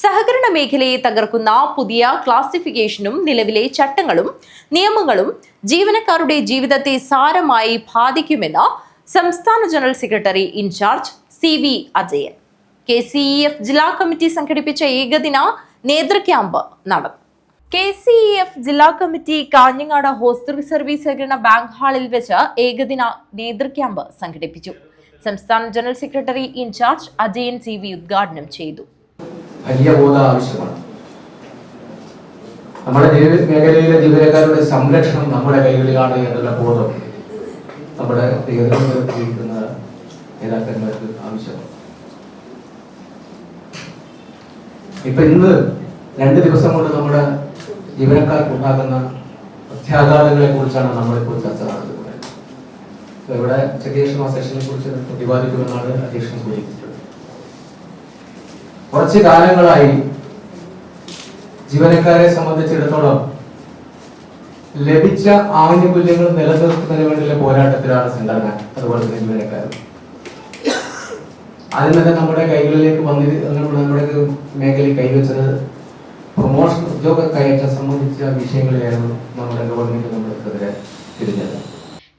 സഹകരണ മേഖലയെ തകർക്കുന്ന പുതിയ ക്ലാസിഫിക്കേഷനും നിലവിലെ ചട്ടങ്ങളും നിയമങ്ങളും ജീവനക്കാരുടെ ജീവിതത്തെ സാരമായി ബാധിക്കുമെന്ന് സംസ്ഥാന general secretary in-charge C V Ajayan. K C E F ജില്ലാ കമ്മിറ്റി സംഘടിപ്പിച്ച ഏകദിന നേതൃ ക്യാമ്പ് നടന്നു. കെ സി ഇ എഫ് ജില്ലാ കമ്മിറ്റി കാഞ്ഞങ്ങാട് ഹോസ്റ്റൽ സർവീസ് സഹകരണ ബാങ്ക് ഹാളിൽ വെച്ച് ഏകദിന നേതൃ ക്യാമ്പ് സംഘടിപ്പിച്ചു. സംസ്ഥാന general secretary in-charge Ajayan C V ഉദ്ഘാടനം ചെയ്തു. വലിയ ബോധം ആവശ്യമാണ്. നമ്മുടെ മേഖലയിലെ ജീവനക്കാരുടെ സംരക്ഷണം നമ്മുടെ കൈകളിലാണ് എന്നുള്ള ബോധം നമ്മുടെ ജീവിക്കുന്ന നേതാക്കന്മാർക്ക് ആവശ്യമാണ്. ഇപ്പൊ ഇന്ന് രണ്ട് ദിവസം കൊണ്ട് നമ്മുടെ ജീവനക്കാർക്ക് ഉണ്ടാകുന്ന പ്രത്യാഘാതങ്ങളെ കുറിച്ചാണ് നമ്മളിപ്പോൾ ചർച്ച നടത്തുന്നത് ഇവിടെ ചെറിയ സെഷനെ കുറിച്ച് പ്രതിപാദിക്കുമെന്നാണ് അധ്യക്ഷൻ സൂചിപ്പിച്ചത്. കുറച്ച് കാലങ്ങളായി ജീവനക്കാരെ സംബന്ധിച്ചിടത്തോളം ലഭിച്ച ആനുകൂല്യങ്ങൾ നിലനിർത്തുന്നതിന് വേണ്ടിയുള്ള പോരാട്ടത്തിലാണ് സംഘടന അതുപോലെ തന്നെ ജീവനക്കാരും. അതിൽ തന്നെ നമ്മുടെ കൈകളിലേക്ക് വന്നിട്ട് നമ്മുടെ മേഖലയിൽ കൈവച്ചത് പ്രൊമോഷൻ ഉദ്യോഗ കയറ്റം സംബന്ധിച്ച വിഷയങ്ങളിലായിരുന്നു നമ്മുടെ ഗവൺമെന്റ് നമ്മൾക്കെതിരെ തിരിഞ്ഞത്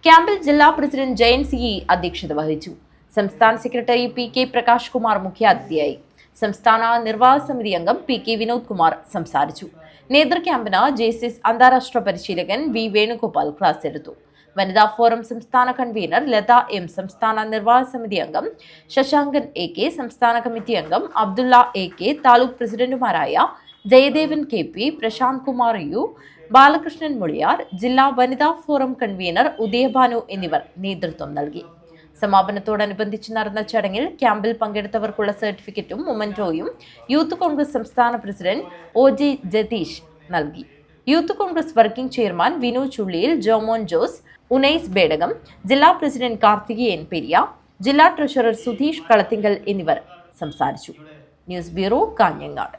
ക്യാമ്പിൽ ജില്ലാ പ്രസിഡന്റ് ജയൻ സി അധ്യക്ഷത വഹിച്ചു. സംസ്ഥാന secretary P K Prakash Kumar മുഖ്യാതിഥിയായി. സംസ്ഥാന നിർവാഹക സമിതി അംഗം പി കെ വിനോദ് കുമാർ സംസാരിച്ചു. നേതൃ ക്യാമ്പിന് ജെസിസ് അന്താരാഷ്ട്ര പരിശീലകൻ വി വേണുഗോപാൽ ക്ലാസ് എടുത്തു. വനിതാ ഫോറം സംസ്ഥാന കൺവീനർ ലത എം സംസ്ഥാന നിർവാഹക സമിതി അംഗം ശശാങ്കൻ എ കെ സംസ്ഥാന കമ്മിറ്റി അംഗം അബ്ദുള്ള എ കെ താലൂക്ക് പ്രസിഡന്റുമാരായ Jayadevan K P Prasanth Kumar U Balakrishnan Muliyar ജില്ലാ വനിതാ ഫോറം കൺവീനർ ഉദയഭാനു എന്നിവർ നേതൃത്വം നൽകി. സമാപനത്തോടനുബന്ധിച്ച് നടന്ന ചടങ്ങിൽ ക്യാമ്പിൽ പങ്കെടുത്തവർക്കുള്ള സർട്ടിഫിക്കറ്റും മൊമന്റോയും യൂത്ത് കോൺഗ്രസ് സംസ്ഥാന പ്രസിഡന്റ് ഒ ജി ജതീഷ് നൽകി. Youth Congress working chairman Vinu Chulliyil Jomon Jose Unais Bedakam ജില്ലാ പ്രസിഡന്റ് കാർത്തികേയൻ പെരിയ ജില്ലാ ട്രഷറർ സുധീഷ് കളത്തിങ്കൽ എന്നിവർ സംസാരിച്ചു. News bureau Kanhangad.